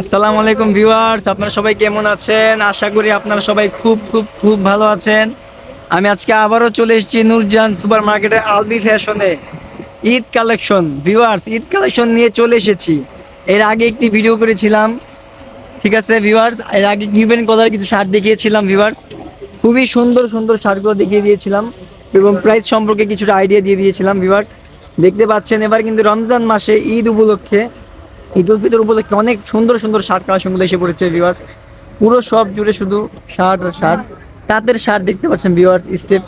আসসালামু আলাইকুম ভিউয়ার্স, আপনারা সবাই কেমন আছেন? আশা করি আপনারা সবাই খুব খুব খুব ভালো আছেন। আমি আজকে আবারও চলে এসেছি নূরজান সুপার মার্কেটের আলবি ফ্যাশনে Eid collection. Viewers, Eid collection নিয়ে চলে এসেছি। এর আগে একটি ভিডিও করেছিলাম, ঠিক আছে ভিউয়ার্স? এর আগে গিভেন কলার কিছু শার্ট দেখিয়েছিলাম ভিউয়ার্স। খুবই সুন্দর সুন্দর শার্টগুলো দেখিয়ে দিয়েছিলাম এবং প্রাইস সম্পর্কে কিছুটা আইডিয়া দিয়ে দিয়েছিলাম ভিউয়ার্স। দেখতে পাচ্ছেন, এবার কিন্তু রমজান মাসে ঈদ উপলক্ষে ঈদ উল ফিতর উপলক্ষে অনেক সুন্দর সুন্দর শার্ট কালেকশনগুলো এসে পড়েছে ভিউয়ার্স পুরো সব জুড়ে শুধু শার্ট আর শার্ট তাঁতের শার্ট দেখতে পাচ্ছেন ভিউয়ার্স স্টেপ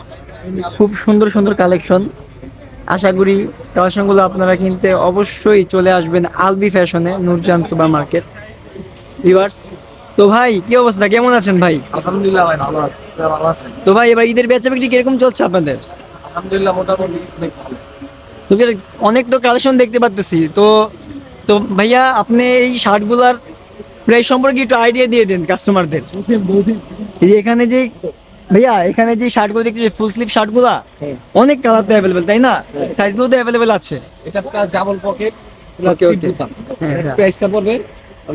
খুব সুন্দর সুন্দর কালেকশন আশা করি কালেকশনগুলো আপনারা কিনতে অবশ্যই চলে আসবেন আলবি ফ্যাশনে নূরজান সুপার মার্কেট ভিউয়ার্স তো ভাই কি অবস্থা? কেমন আছেন ভাই? আলহামদুলিল্লাহ ভাই ভালো আছি। ভালো আছেন? তো ভাই এবার ঈদের বেচা বিক্রি কীরকম চলছে আপনাদের? আলহামদুলিল্লাহ মোটামুটি অনেক ভালো। তো অনেক তো কালেকশন দেখতে পাচ্তেছি তো তো ভাইয়া আপনি এই শার্টগুলার প্রাইস সম্পর্কে একটু আইডিয়া দিয়ে দেন কাস্টমারদের এখানে যে ভাইয়া এখানে যে শার্টগুলো দেখতে ফুল স্লিভ শার্টগুলা অনেক কালার তো অ্যাভেলেবেল তাই না? সাইজগুলো তো অ্যাভেলেবেল আছে। এটা ডাবল পকেট. হ্যাঁ, হ্যাঁ। প্রাইসটা পড়বে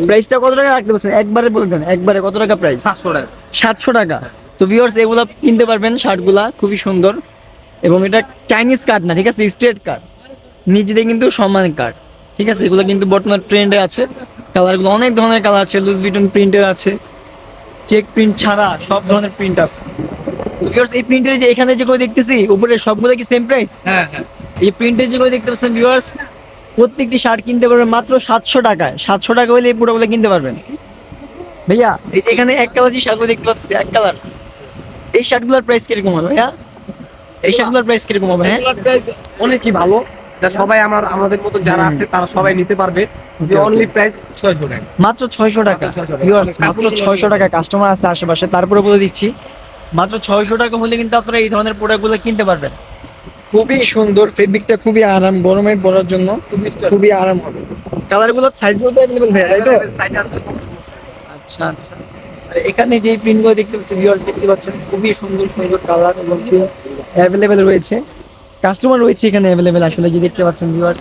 প্রাইসটা কত টাকা রাখতে পারছেন একবারে বলে দেন একবারে কত টাকা প্রাইস সাতশো টাকা। সাতশো টাকা। তো ভিউয়ার্স এগুলো কিনতে পারবেন শার্টগুলা খুবই সুন্দর। এবং এটা চাইনিজ কার্ড না ঠিক আছে? স্ট্রেট কার্ড নিজেদের কিন্তু সম্মান কার্ড ঠিক আছে এগুলো কিন্তু বর্তমান ট্রেন্ডে আছে। কালারগুলো অনেক ধরনের কালার আছে লুজ বিটন প্রিন্টের আছে। চেক প্রিন্ট ছাড়া সব ধরনের প্রিন্ট আছে। এই প্রিন্টের যে এখানে যে করে দেখতেছি উপরে সবগুলো কি সেম প্রাইস হ্যাঁ হ্যাঁ। এই প্রিন্টের যে করে দেখতে পাচ্ছেন ভিউয়ার্স প্রত্যেকটি শার্ট কিনতে পারবেন মাত্র সাতশো টাকায়। সাতশো টাকা হলে এই পুরোগুলো কিনতে পারবেন। ভাইয়া এই যে এখানে এক কালার যে শার্টগুলো দেখতে পাচ্ছি এক কালার এই শার্টগুলোর প্রাইস কীরকম হবে ভাইয়া? এই শার্টগুলোর প্রাইস কীরকম হবে হ্যাঁ? অনেকই ভালো। এটা সবাই আমার আমাদের মতো যারা আছে তারা সবাই নিতে পারবে। অনলি প্রাইস ছয়শো টাকা। মাত্র ছয়শো টাকা। মাত্র 600 টাকা। Viewers, মাত্র ছয়শো টাকা কাস্টমার আছে আশেপাশে তারপরে বলে দিচ্ছি মাত্র ছয়শো টাকা হলে কিন্তু আপনারা এই ধরনের প্রোডাক্টগুলো কিনতে পারবেন। খুবই সুন্দর ফেব্রিকটা খুবই আরাম গরমে পরার জন্য খুবই আরাম হবে। কালারগুলো সাইজগুলো তো অ্যাভেলেবল ভাইয়া তাই তো? সাইজ আছে আচ্ছা আচ্ছা। আর এখানে যে প্রিন্টগুলো দেখতে পাচ্ছেন ভিউয়ার্স দেখতে পাচ্ছেন খুবই সুন্দর সুন্দর কালার এবং অ্যাভেলেবেল রয়েছে। কাস্টমার রয়েছে এখানে অ্যাভেলেবেল আসলে যে দেখতে পাচ্ছেন ভিউয়ার্স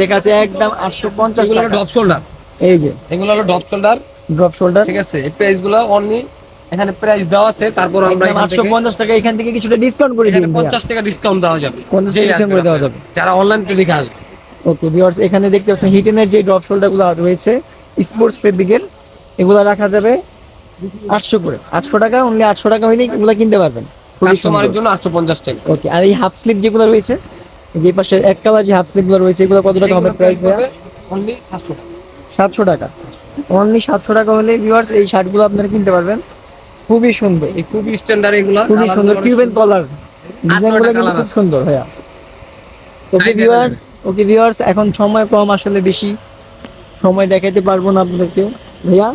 লেখা আছে একদম আটশো পঞ্চাশ টাকা। ড্রপ শোল্ডার এই যে। এগুলো হলো ড্রপ শোল্ডার ড্রপ শোল্ডার ঠিক আছে এই প্রাইসগুলো অনলি এখানে প্রাইস দেওয়া আছে তারপর আমরা এখান আটশো থেকে- পঞ্চাশ টাকা এখান থেকে কিছুটা ডিসকাউন্ট করে দিন পঞ্চাশ টাকা ডিসকাউন্ট দেওয়া যাবে। 50 যেই টাকা করে দেওয়া যাবে। যারা অনলাইন লিখে আসবে। ওকে ভিউয়ার্স এখানে দেখতে পাচ্ছেন হিটেনের যে ড্রপ শোল্ডারগুলো রয়েছে স্পোর্টস ফেব্রিকের এগুলো রাখা যাবে আটশো করে। আটশো টাকা অনলি আটশো টাকা হইলেই এগুলো কিনতে পারবেন। কাস্টমারের জন্য টাকা। ওকে আর এই হাফ যেগুলো রয়েছে যে পাশে এক কালার যে হাফ স্লিপগুলো রয়েছে এগুলো কত টাকা হবে প্রাইস ভাইয়া? অনলি সাতশো টাকা। অনলি সাতশো টাকা হলে ভিউয়ার্স এই শার্টগুলো আপনারা কিনতে পারবেন। খুবই সুন্দর। এই খুবই স্ট্যান্ডার্ড এগুলা খুবই সুন্দর কিউবেন কলার ডিজাইনগুলো কিন্তু খুব সুন্দর ভাইয়া। ওকে ভিউয়ার্স ওকে ভিউয়ার্স এখন সময় কম আসলে বেশি। সময় দেখাতে পারব না আপনাদেরকে। ভাইয়া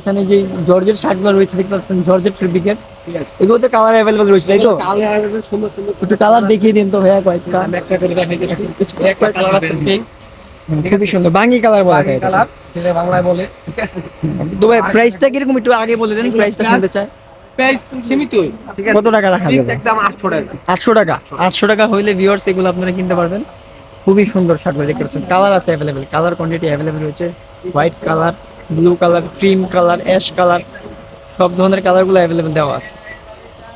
এখানে যে জর্জের শার্টগুলো রয়েছে দেখতে পাচ্ছেন জর্জের ফেব্রিকের ঠিক আছে। এগুলোতে কালার অ্যাভেলেবল রয়েছে তাই তো? কালার সুন্দর সুন্দর একটু কালার দেখিয়ে দিন তো ভাইয়া কয়েকটা। আমি একটা করে দেখাইতেছি এই একটা কালার আছে পিঙ্ক খুবই সুন্দর। বাঙ্গি কালার বলা হয় কালার যেটা বাংলায় বলে। ঠিক আছে? তো ভাই প্রাইসটা কীরকম একটু আগে বলে দেন প্রাইসটা শুনতে চাই। প্রাইস সীমিত। ঠিক আছে? কত টাকা রাখা যাবে? একদম আটশো টাকা। আটশো টাকা। আটশো টাকা হইলে ভিউয়ার্স এগুলো আপনারা কিনতে পারবেন। খুবই সুন্দর শার্ট দেখতে পাচ্ছেন। কালার আছে অ্যাভেলেবেল কালার কোয়ান্টিটি অ্যাভেলেবেল রয়েছে। White colour blue colour cream colour ash colour সব ধরনের কালারগুলো অ্যাভেলেবেল দেওয়া আছে।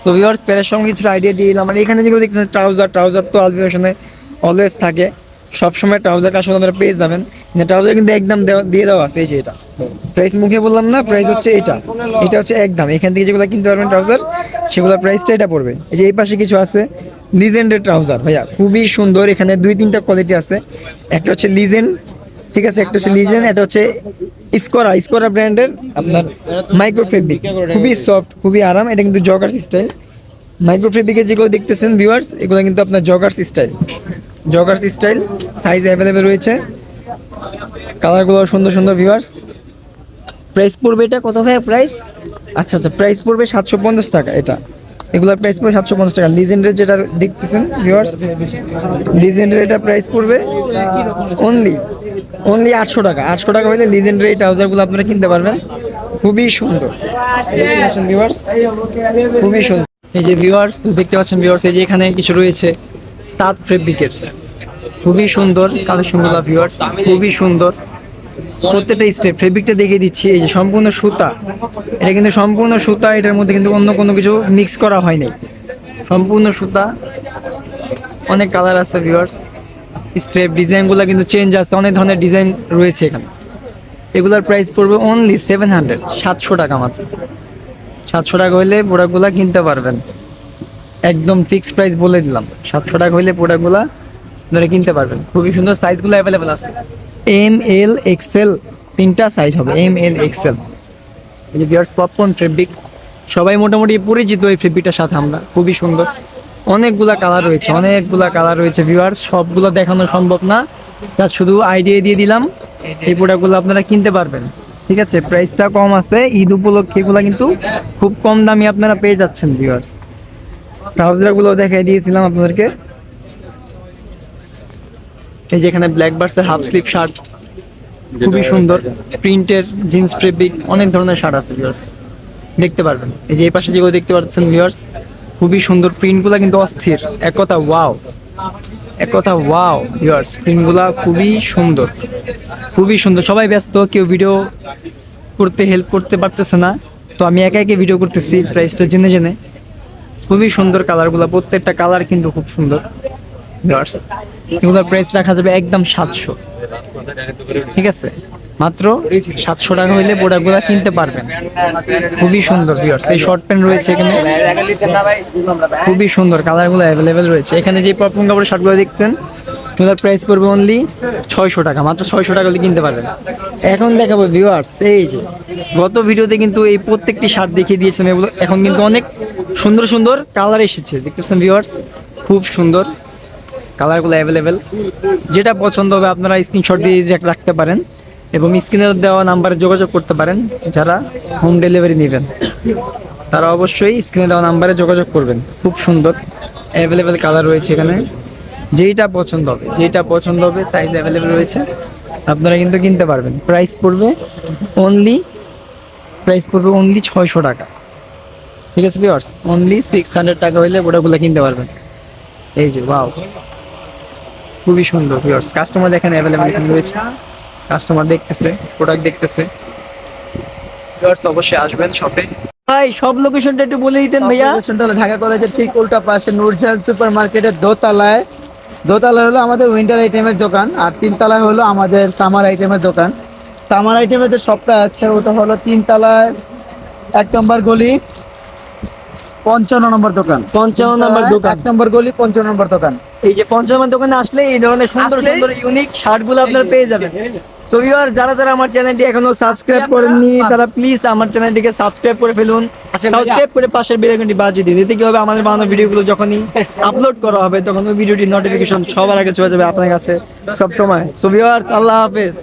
তো ভিউয়ার্স প্যারের সঙ্গে কিছু আইডিয়া দিয়ে দিলাম। আর এখানে যেগুলো দেখছেন ট্রাউজার ট্রাউজার তো আলবিমেশনে অলওয়েজ থাকে। সবসময় ট্রাউজার কাজ আপনারা পেয়ে যাবেন। ট্রাউজার কিন্তু একদম দিয়ে দেওয়া আছে, এই যে এটা। প্রাইস মুখে বললাম না প্রাইস হচ্ছে এটা। এটা হচ্ছে একদম। এখান থেকে যেগুলো কিনতে পারবেন ট্রাউজার সেগুলোর প্রাইসটা এটা পড়বে। এই যে এই পাশে কিছু আছে লিজেন্ডের ট্রাউজার ভাইয়া, খুবই সুন্দর। এখানে দুই তিনটা কোয়ালিটি আছে। একটা হচ্ছে লিজেন্ড ঠিক আছে, একটা হচ্ছে লিজেন্ড এটা হচ্ছে স্কোরা স্কোরা ব্র্যান্ডের আপনার মাইক্রো ফেব্রিক খুবই সফট খুবই আরাম, এটা কিন্তু জগার্স স্টাইল মাইক্রো ফেব্রিকের যেগুলো দেখতেছেন ভিউয়ার্স এগুলো কিন্তু আপনার joggers style joggers style size available রয়েছে। কালারগুলো সুন্দর সুন্দর ভিউয়ার্স প্রাইস পড়বে এটা কত ভাই প্রাইস আচ্ছা আচ্ছা প্রাইস পড়বে সাতশো পঞ্চাশ টাকা এটা। এগুলোর প্রাইস পড়বে সাতশো পঞ্চাশ টাকা। লিজেন্ডের যেটা দেখতেছেন ভিউয়ার্স লিজেন্ডের এটা প্রাইস পড়বে অনলি অনলি আটশো টাকা। আটশো টাকা হলে লিজেন্ডের ট্রাউজারগুলো আপনারা কিনতে পারবেন। খুবই সুন্দর। খুবই সুন্দর। এই যে ভিউয়ার্স তো দেখতে পাচ্ছেন ভিউয়ার্স এই যে এখানে কিছু রয়েছে, তাঁত ফেব্রিকের খুবই সুন্দর কালেকশনগুলো ভিউয়ার্স খুবই সুন্দর। প্রত্যেকটা স্টেপ ফেব্রিকটা দেখিয়ে দিচ্ছি, এই যে সম্পূর্ণ সুতা। এটা কিন্তু সম্পূর্ণ সুতা, এটার মধ্যে কিন্তু অন্য কোনো কিছু মিক্স করা হয়নি সম্পূর্ণ সুতা। অনেক কালার আছে ভিউয়ার্স স্টেপ ডিজাইনগুলো কিন্তু চেঞ্জ আছে, অনেক ধরনের ডিজাইন রয়েছে এখানে। এগুলোর প্রাইস পড়বে অনলি সেভেন হান্ড্রেড সাতশো টাকা মাত্র। সাতশো টাকা হইলে প্রোডাক্টগুলো কিনতে পারবেন। একদম ফিক্সড প্রাইস বলে দিলাম। সাতশো টাকা হইলে প্রোডাক্টগুলো আপনারা কিনতে পারবেন। খুবই সুন্দর সাইজগুলো অ্যাভেলেবেল আছে। এম এল এক্সেল তিনটা সাইজ হবে M L XL viewers popcorn fabric সবাই মোটামুটি পরিচিত এই ফেব্রিকটার সাথে আমরা, খুবই সুন্দর। অনেকগুলা কালার রয়েছে অনেকগুলা কালার রয়েছে ভিউয়ার্স সবগুলো দেখানো সম্ভব না। যা শুধু আইডিয়া দিয়ে দিলাম। এই প্রোডাক্টগুলো আপনারা কিনতে পারবেন। ঠিক আছে? প্রাইসটা কম আছে। ঈদ উপলক্ষে এগুলো কিন্তু খুব কম দামে আপনারা পেয়ে যাচ্ছেন ভিউয়ার্স ট্রাউজারগুলো দেখাই দিয়েছিলাম আপনাদেরকে। এই যে এখানে ব্ল্যাক বার্সের হাফ স্লিভ শার্ট খুবই সুন্দর। প্রিন্টের জিন্স ফেব্রিক অনেক ধরনের শার্ট আছে ভিউয়ার্স দেখতে পারবেন। এই যে এই পাশে যেগুলো দেখতে পাচ্ছেন ভিউয়ার্স খুবই সুন্দর প্রিন্টগুলো কিন্তু অস্থির। এক কথা ওয়াও এক কথা ওয়াও ভিউয়ার্স প্রিন্টগুলো খুবই সুন্দর। খুবই সুন্দর। সবাই ব্যস্ত, কেউ ভিডিও করতে হেল্প করতে পারতেছে না। তো আমি একা একে ভিডিও করতেছি প্রাইসটা জেনে জেনে। খুবই সুন্দর কালারগুলো প্রত্যেকটা কালার কিন্তু খুব সুন্দর এগুলোর প্রাইস রাখা যাবে একদম সাতশো। ঠিক আছে? মাত্র সাতশো টাকা হইলে প্রোডাক্টগুলো কিনতে পারবেন। খুবই সুন্দর ভিউয়ার্স এই শর্ট প্যান্ট রয়েছে এখানে। খুবই সুন্দর কালারগুলো অ্যাভেলেবেল রয়েছে। এখানে যে পপকর্ন কাপড়ের শার্টগুলো দেখছেন, এগুলোর প্রাইস পড়বে অনলি ছয়শো টাকা, মাত্র ছয়শো টাকা হলে কিনতে পারবেন। এখন দেখাবো ভিউয়ার্স এই যে, গত ভিডিওতে কিন্তু এই প্রত্যেকটি শার্ট দেখিয়ে দিয়েছিলাম, এগুলো এখন কিন্তু অনেক সুন্দর সুন্দর কালার এসেছে। দেখতেছেন ভিউয়ার্স খুব সুন্দর কালারগুলো অ্যাভেলেবেল যেটা পছন্দ হবে, আপনারা স্ক্রিনশট দিয়ে রাখতে পারেন। এবং স্ক্রিনে দেওয়া নাম্বারে যোগাযোগ করতে পারেন যারা হোম ডেলিভারি নেবেন। তারা অবশ্যই স্ক্রিনে দেওয়া নাম্বারে যোগাযোগ করবেন। খুব সুন্দর অ্যাভেলেবেল কালার রয়েছে এখানে। যেইটা পছন্দ হবে, যেইটা পছন্দ হবে সাইজ অ্যাভেলেবেল রয়েছে। আপনারা কিন্তু কিনতে পারবেন। প্রাইস পড়বে অনলি প্রাইস পড়বে অনলি ছয়শো টাকা। ঠিক আছে ভিওর্স অনলি সিক্স হান্ড্রেড টাকা হইলে ওটাগুলো কিনতে পারবেন। এই যে ওয়াও খুবই সুন্দর ভিউয়ার্স কাস্টমার দেখেন অ্যাভেলেবেল এখানে রয়েছে। কাস্টমার দেখতেছে প্রোডাক্ট দেখতেছে। অবশ্যই আসবেন শপে ভাই সব লোকেশনটা একটু বলে দিতেন ভাইয়া। লোকেশনটা হলো ঢাকা কলেজের ঠিক উল্টা পাশে নূরজাহান সুপার মার্কেটের দোতলায়। দোতলায় হলো আমাদের উইন্টার আইটেমের দোকান আর তিনতলায় হলো আমাদের সামার আইটেমের দোকান। সামার আইটেমের যে শপটা আছে ওটা হলো তিনতলায় এক নম্বর গলি পঞ্চান্ন নম্বর দোকান। পঞ্চান্ন নম্বর দোকান। এক নম্বর গলি পঞ্চান্ন নম্বর দোকান। এই যে পঞ্চমের দোকানে আসলে এই ধরনের সুন্দর সুন্দর ইউনিক শার্টগুলো আপনারা পেয়ে যাবেন। তো ভিউয়ার যারা যারা আমার চ্যানেলটি এখনও সাবস্ক্রাইব করেননি তারা প্লিজ আমার চ্যানেলটিকে সাবস্ক্রাইব করে ফেলুন। সাবস্ক্রাইব করে পাশের বেলাইকনটি বাজিয়ে দিন। এতে কি হবে? আমাদের বানানো ভিডিওগুলো যখনই আপলোড করা হবে তখন ওই ভিডিওটির নোটিফিকেশন সবার আগে চলে যাবে আপনার কাছে সব সময় সো ভিউয়ার্স আল্লাহ হাফেজ।